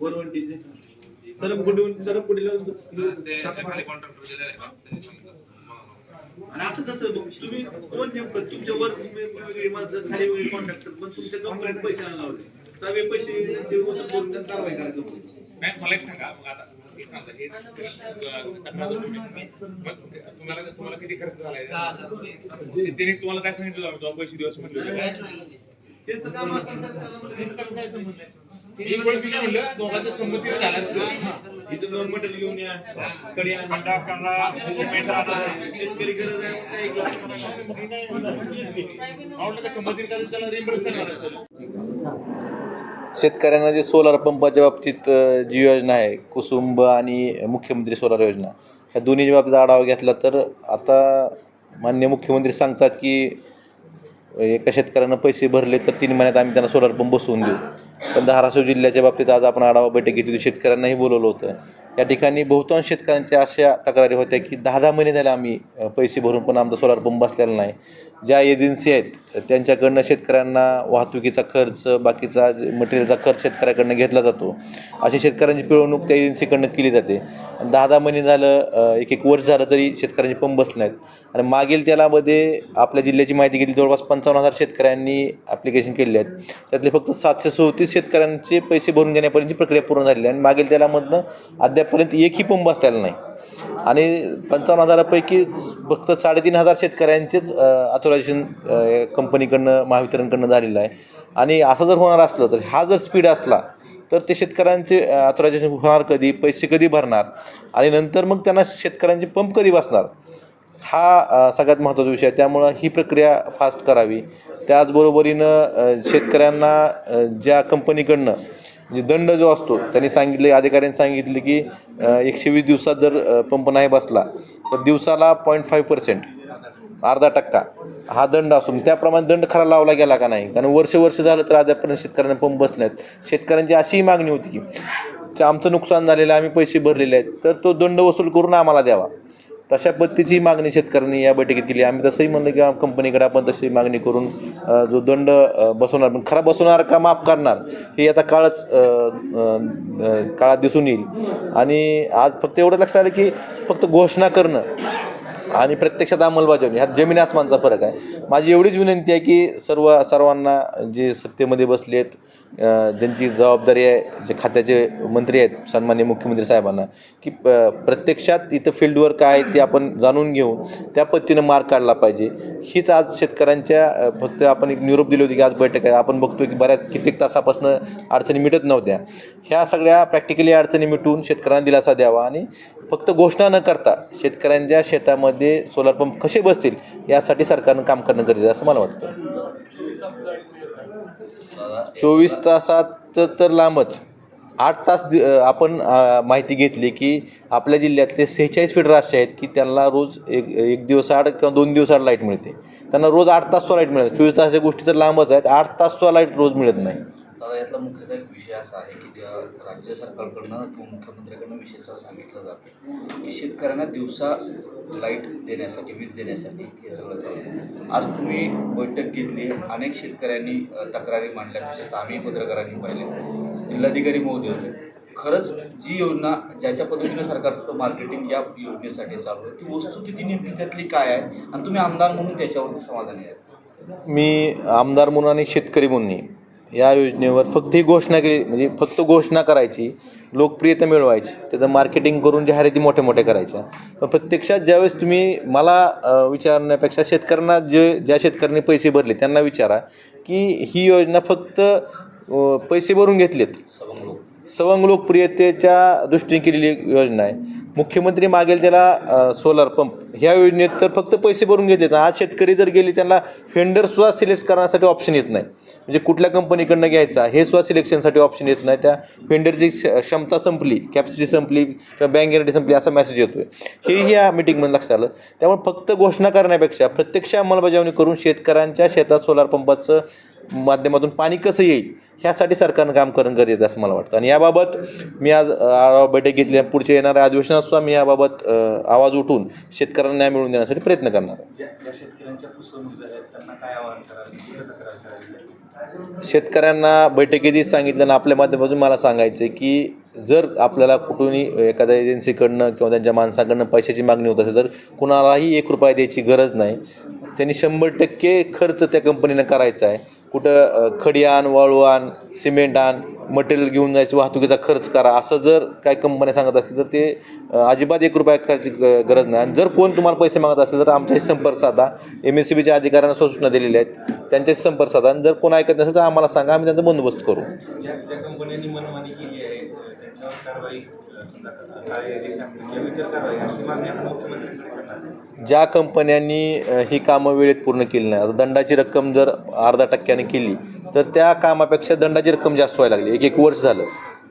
वरवंटीचे आणि असं कसं तुम्ही कोण नेमकं? तुमच्या वर वेगळी माणसं खाली वेगळी कॉन्ट्रॅक्टर पण तुमच्या कंपनीत पैसे आणायला लावले. सगळे पैसे वसूल करून त्यांना कारवाई करा कंपनी नाही मला एक सांगा. मग आता हे हे तुम्हाला तुम्हाला किती खर्च झालाय? त्याने तुम्हाला काय सांगितलं? पैसे दिवस म्हटले? त्यांचं काम असतं सर त्याला म्हणलं, एक वेळ मी काय म्हणलं दोघांच्या संमतीने झालं असतं. इथं दोन मटेरियल घेऊन या. कडे आणा सिमेंट आणा. शेतकरी गरज आहे मग काय एक आवडलं का संमतीने काय त्याला रिम्बर्स करणार असेल शेतकऱ्यांना जे सोलार पंपाच्या बाबतीत जी योजना आहे कुसुंब आणि मुख्यमंत्री सोलार योजना ह्या दोन्ही बाबतीत आढावा घेतला तर आता मान्य मुख्यमंत्री सांगतात की एका शेतकऱ्यानं पैसे भरले तर तीन महिन्यात आम्ही त्यांना सोलार पंप बसवून देऊ. पण धाराशिव जिल्ह्याच्या बाबतीत आज आपण आढावा बैठक घेतली होती. शेतकऱ्यांनाही बोलवलं होतं. या ठिकाणी बहुतांश शेतकऱ्यांच्या अशा तक्रारी होत्या की दहा दहा महिने झाले आम्ही पैसे भरून पण आमचा सोलार पंप बसलेला नाही. ज्या एजन्सी आहेत त्यांच्याकडनं शेतकऱ्यांना वाहतुकीचा खर्च बाकीचा मटेरियलचा खर्च शेतकऱ्याकडनं घेतला जातो. अशी शेतकऱ्यांची पिळवणूक त्या एजन्सीकडनं केली जाते. आणि दहा दहा महिने झालं एक एक वर्ष झालं तरी शेतकऱ्यांचे पंप बसले नाहीत. आणि मागील त्यालामध्ये आपल्या जिल्ह्याची माहिती घेतली जवळपास पंचावन्न हजार शेतकऱ्यांनी ॲप्लिकेशन केले आहेत. त्यातले फक्त सातशे शेतकऱ्यांचे पैसे भरून घेण्यापर्यंतची प्रक्रिया पूर्ण झालेली आहे. आणि मागील त्यालामधनं अद्यापपर्यंत एकही पंप बसलेला नाही. आणि पंचावन्न हजारापैकी फक्त साडेतीन हजार शेतकऱ्यांचेच ऑथोरायझेशन कंपनीकडनं महावितरणकडनं झालेलं आहे. आणि असं जर होणार असलं तर हा जर स्पीड असला तर ते शेतकऱ्यांचे ऑथोरायझेशन होणार कधी पैसे कधी भरणार? आणि नंतर मग त्यांना शेतकऱ्यांचे पंप कधी बसणार? हा सगळ्यात महत्त्वाचा विषय आहे. त्यामुळं ही प्रक्रिया फास्ट करावी. त्याचबरोबरीनं शेतकऱ्यांना ज्या कंपनीकडनं म्हणजे दंड जो असतो त्यांनी सांगितले अधिकाऱ्यांनी सांगितले की एकशे वीस दिवसात जर पंप नाही बसला तर दिवसाला पॉईंट फाईव्ह पर्सेंट अर्धा टक्का हा दंड असून त्याप्रमाणे दंड खरा लावला गेला का नाही? कारण वर्ष वर्ष झालं तर अद्यापर्यंत शेतकऱ्यांना पंप बसले आहेत शेतकऱ्यांची अशीही मागणी होती की आमचं नुकसान झालेलं आहे, आम्ही पैसे भरलेले आहेत तर तो दंड वसूल करून आम्हाला द्यावा. तशा पद्धतीची मागणी शेतकऱ्यांनी या बैठकीत केली. आम्ही तसंही म्हणलं की कंपनीकडे आपण तशी मागणी करून जो दंड बसवणार पण खरा बसवणार का माफ करणार हे आता काळच काळात दिसून येईल. आणि आज फक्त एवढं लक्षात आलं की फक्त घोषणा करणं आणि प्रत्यक्षात अंमलबजावणी. ह्यात जमीन आसमानचा फरक आहे. माझी एवढीच विनंती आहे की सर्व सर्वांना जे सत्तेमध्ये बसले आहेत ज्यांची जबाबदारी आहे जे खात्याचे मंत्री आहेत सन्मान्य मुख्यमंत्री साहेबांना की प- प्रत्यक्षात इथं फील्डवर काय आहे ते आपण जाणून घेऊन त्या पद्धतीनं मार्ग काढला पाहिजे. हीच आज शेतकऱ्यांच्या फक्त आपण एक निरोप दिली होती की आज बैठक आहे. आपण बघतो की बऱ्याच कित्येक तासापासून अडचणी मिटत नव्हत्या. ह्या सगळ्या प्रॅक्टिकली अडचणी मिटून शेतकऱ्यांना दिलासा द्यावा आणि फक्त घोषणा न करता शेतकऱ्यांच्या शेतामध्ये सोलार पंप कसे बसतील यासाठी सरकारनं काम करणं गरजेचं असं मला वाटतं. चोवीस तासात तर लांबच. आठ तास दि- आपण माहिती घेतली की आपल्या जिल्ह्यातले सेहेचाळीस फीडर असे आहेत की त्यांना रोज एक एक दिवस आड किंवा दोन दिवस आड लाइट मिळते. त्यांना रोज आठ तास लाइट मिळते चोवीस तासाच्या गोष्टी तर लांबच आहेत. आठ तास लाइट रोज मिळत नाही. त्यातला यातला मुख्यतः एक विषय असा आहे की त्या राज्य सरकारकडनं किंवा मुख्यमंत्र्याकडनं विशेषतः सांगितलं जातं की शेतकऱ्यांना दिवसा लाइट देण्यासाठी वीज देण्यासाठी हे सगळं चालू आहे. आज तुम्ही बैठक घेतली अनेक शेतकऱ्यांनी तक्रारी मांडल्या. विशेषतः आम्ही पत्रकारांनी पाहिले. जिल्हाधिकारी महोदय होते. खरंच जी योजना ज्याच्या पद्धतीनं सरकारचं मार्केटिंग या योजनेसाठी चालू आहे ती वस्तुस्थिती नेमकी त्यातली काय आहे? आणि तुम्ही आमदार म्हणून त्याच्यावरती समाधानी आहे मी आमदार म्हणून आणि शेतकरी म्हणून या योजनेवर फक्त ही घोषणा केली म्हणजे फक्त घोषणा करायची लोकप्रियता मिळवायची त्याचं मार्केटिंग करून जाहिराती मोठ्या मोठ्या करायच्या पण प्रत्यक्षात ज्यावेळेस तुम्ही मला विचारण्यापेक्षा शेतकऱ्यांना जे ज्या शेतकऱ्यांनी पैसे भरले त्यांना विचारा की ही योजना फक्त पैसे भरून घेतलेत. सवंग लोक सवंग लोकप्रियतेच्या दृष्टीने केलेली योजना आहे. मुख्यमंत्री मागेल त्याला सोलार पंप ह्या योजनेत तर फक्त पैसे भरून घेतलेत. आज शेतकरी जर गेले त्यांना फेंडरसुद्धा सिलेक्ट करण्यासाठी ऑप्शन येत नाही. म्हणजे कुठल्या कंपनीकडनं घ्यायचा हे सुद्धा सिलेक्शनसाठी ऑप्शन येत नाही. त्या फेंडरची क्षमता संपली कॅपॅसिटी संपली किंवा बँक गॅरंटी संपली असा मेसेज येतो आहे हेही या मिटिंगमध्ये लक्षात आलं. त्यामुळे फक्त घोषणा करण्यापेक्षा प्रत्यक्ष अंमलबजावणी करून शेतकऱ्यांच्या शेतात सोलार पंपाचं माध्यमातून पाणी कसं येईल ह्यासाठी सरकारनं काम करणं गरजेचं असं मला वाटतं. आणि याबाबत मी आज आढावा बैठक घेतली. पुढच्या येणाऱ्या अधिवेशनात सुद्धा मी याबाबत आवाज उठून शेतकऱ्यांना न्याय मिळवून देण्यासाठी प्रयत्न करणार शेतकऱ्यांना बैठकीत सांगितलं ना आपल्या माध्यमातून मला सांगायचं आहे की जर आपल्याला कुठूनही एखाद्या एजन्सीकडनं किंवा त्यांच्या माणसाकडनं पैशाची मागणी होत असेल तर कुणालाही एक रुपया द्यायची गरज नाही. त्यांनी शंभर टक्के खर्च त्या कंपनीनं करायचा आहे. कुठं खडियान खडी आण वाळू आण सिमेंट आण मटेरियल घेऊन जायचं वाहतुकीचा खर्च करा. असं जर काय कंपन्या सांगत असतील तर ते अजिबात एक रुपया खर्च गरज नाही. आणि जर कोण तुम्हाला पैसे मागत असेल तर आमच्याशी संपर्क साधा. एम एस सी बीच्या अधिकाऱ्यांना सूचना दिलेल्या आहेत. त्यांच्याशी संपर्क साधा. आणि जर कोण ऐकत नसेल तर आम्हाला सांगा. आम्ही त्यांचा बंदोबस्त करू. ज्या कंपन्यांनी मनमानी केली आहे त्याच्यावर कारवाई समजा कारवाई अशी मागणी आपण मुख्यमंत्र्यांकडे करणार ज्या कंपन्यांनी ही कामं वेळेत पूर्ण केली नाही आता दंडाची रक्कम जर अर्धा टक्क्याने केली तर त्या कामापेक्षा दंडाची रक्कम जास्त व्हायला लागली. एक एक वर्ष झालं.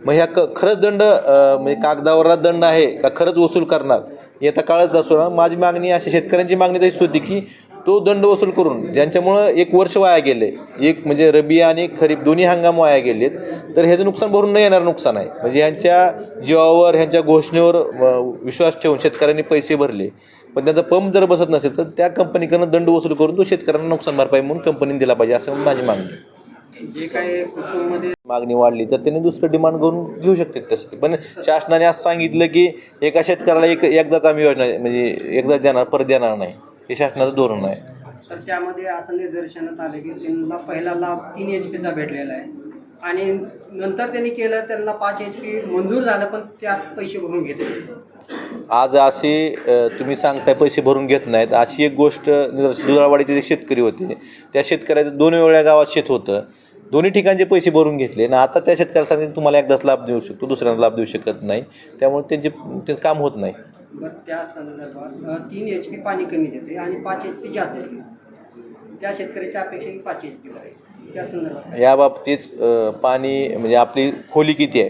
मग ह्या क खरंच दंड म्हणजे कागदावरला दंड आहे का खरंच वसूल करणार? येता काळच असो माझी मागणी अशी शेतकऱ्यांची मागणी तशीच होती की तो दंड वसूल करून ज्यांच्यामुळं एक वर्ष वाया गेले एक म्हणजे रबी आणि खरीप दोन्ही हंगाम वाया गेलेत तर ह्याचं नुकसान भरून न येणारं नुकसान आहे. म्हणजे ह्यांच्या जीवावर ह्यांच्या घोषणेवर विश्वास ठेवून शेतकऱ्यांनी पैसे भरले. पण त्यांचा पंप जर बसत नसेल तर त्या कंपनीकडनं दंड वसूल करून तो शेतकऱ्यांना नुकसान भरपाई म्हणून कंपनीने दिला पाहिजे असं माझी मागणी. जे काय मागणी वाढली तर त्यांनी दुसरं डिमांड करून घेऊ शकतात तसं. पण शासनाने असं सांगितलं की एका शेतकऱ्याला एक एकदाच आम्ही योजना म्हणजे एकदाच देणार परत देणार नाही. हे शासनाचं धोरण आहे. तर त्यामध्ये असं निदर्शनात आलं की त्यांना पहिला लाभ तीन एच पीचा भेटलेला आहे. आणि नंतर त्यांनी केलं त्यांना पाच एच पी मंजूर झालं पण त्यात पैसे भरून घेतले. आज असे तुम्ही सांगताय पैसे भरून घेत नाहीत. अशी एक गोष्ट निदर्श- दुधाळवाडीचे जे शेतकरी होते त्या शेतकऱ्याचं दोन वेगळ्या गावात शेत होतं. दोन्ही ठिकाणचे पैसे भरून घेतले. आणि आता त्या शेतकऱ्याला सांगितलं तुम्हाला एकदाच लाभ देऊ शकतो दुसऱ्यांदा लाभ देऊ शकत नाही. त्यामुळे त्यांचे ते काम होत नाही. बरं त्या संदर्भात तीन एच पी पाणी कमी देते आणि पाच एच पी जास्त देते. त्या शेतकऱ्याच्या अपेक्षा की पाच एच पी करायची त्या संदर्भात या बाबतीत पाणी म्हणजे आपली खोली किती आहे?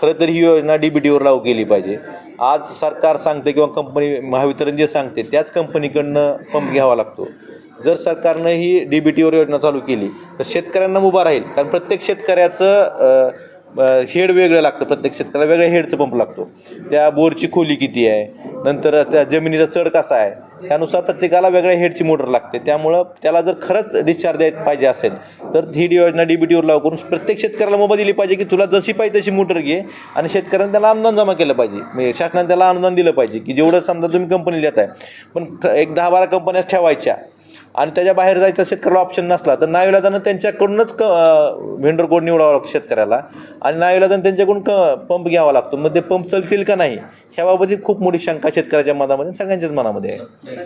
खरं तर ही योजना डी बी टीवर लागू केली पाहिजे. आज सरकार सांगते किंवा कंपनी महावितरण जे सांगते त्याच कंपनीकडनं पंप घ्यावा लागतो. जर सरकारनं ही डी बी टीवर योजना चालू केली तर शेतकऱ्यांना उभा राहील. कारण प्रत्येक शेतकऱ्याचं हेड वेगळं लागतं प्रत्येक शेतकऱ्याला वेगळ्या हेडचं पंप लागतो. त्या बोरची खोली किती आहे? नंतर त्या जमिनीचा चढ कसा आहे? त्यानुसार प्रत्येकाला वेगळ्या हेडची मोटर लागते. त्यामुळं त्याला जर खरंच डिस्चार्ज द्यायला पाहिजे असेल तर ही योजना डी बी टीवर लागू करून प्रत्येक शेतकऱ्याला मोबा दिली पाहिजे की तुला जशी पाहिजे तशी मोटर घे आणि शेतकऱ्यांनी त्याला अनुदान जमा केलं पाहिजे. म्हणजे शासनाने त्याला अनुदान दिलं पाहिजे की जेवढं समजा तुम्ही कंपनी आहे पण एक दहा बारा कंपन्याच ठेवायच्या आणि त्याच्या बाहेर जायचा शेतकऱ्याला ऑप्शन नसला तर नाईलाजानं त्यांच्याकडूनच क व्हेंडर कोड निवडावा लागतो शेतकऱ्याला? आणि नाईलाजानं त्यांच्याकडून क पंप घ्यावा लागतो. मग ते पंप चलतील का नाही? ह्याबाबतची खूप मोठी शंका शेतकऱ्याच्या मनामध्ये सगळ्यांच्याच मनामध्ये आहे.